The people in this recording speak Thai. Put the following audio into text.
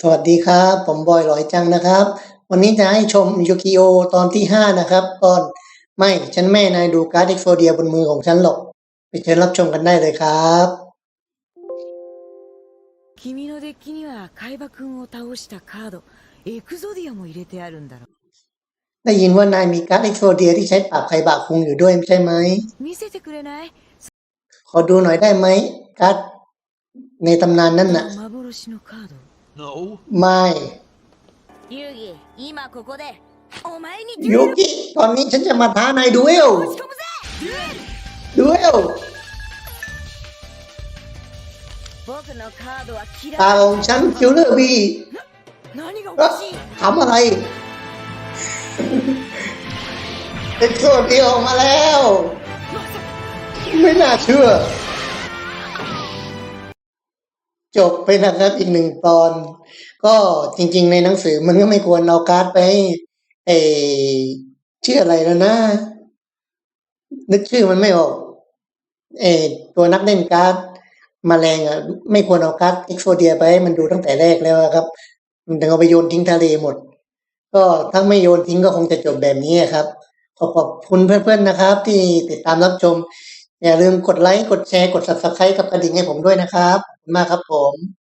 สวัสดีครับ ผมบอยหลอยจังนะครับ วันนี้จะให้ชมยูกิโอตอนที่ห้านะครับตอนไม่ ฉันแม่นายดูการ์ดเอ็กโซเดียบนมือของฉันหรอก ไปเชิญรับชมกันได้เลยครับ 君のデッキには海馬くんを倒したカードエクゾディアも入れてあるんだろ ได้ยินว่านายมีการ์ดเอ็กโซเดียที่ใช้ปราบไคบะคุงอยู่ด้วยใช่ไหม 見せてくれない ขอดูหน่อยได้ไหมการ์ดในตำนานนั่นน่ะ 幻のカード No. ไม่ 遊戯今ここでお前に ยูกิตอนนี้ฉันจะมาท้านายดูเอล 打ち込むぜ ดูเอล 僕のカードは嫌 ตาของฉันคิลเลอร์บี 何がお เอ๊ะ かしい ทำอะไร เอ็กโซเดียออกมาแล้ว ไม่น่าเชื่อ จบไปนะครับอีกหนึ่งตอน ก็จริง ๆ ในหนังสือมันก็ไม่ควรเอาการ์ดไปให้เอชื่ออะไรแล้วนะ นึกชื่อมันไม่ออกเอตัวนักเล่นการ์ดมาแรงอะ ไม่ควรเอาการ์ดเอ็กโซเดียไปให้มันดูตั้งแต่แรกแล้วอะครับ มันถึงเอาไปโยนทิ้งทะเลหมด ก็ถ้าไม่โยนทิ้งก็คงจะจบแบบนี้ครับ ขอขอบคุณเพื่อนๆนะครับ ที่ติดตามรับชม อย่าลืมกดไลค์กดแชร์กด subscribe กับกระดิ่งให้ผมด้วยนะครับ มากครับผม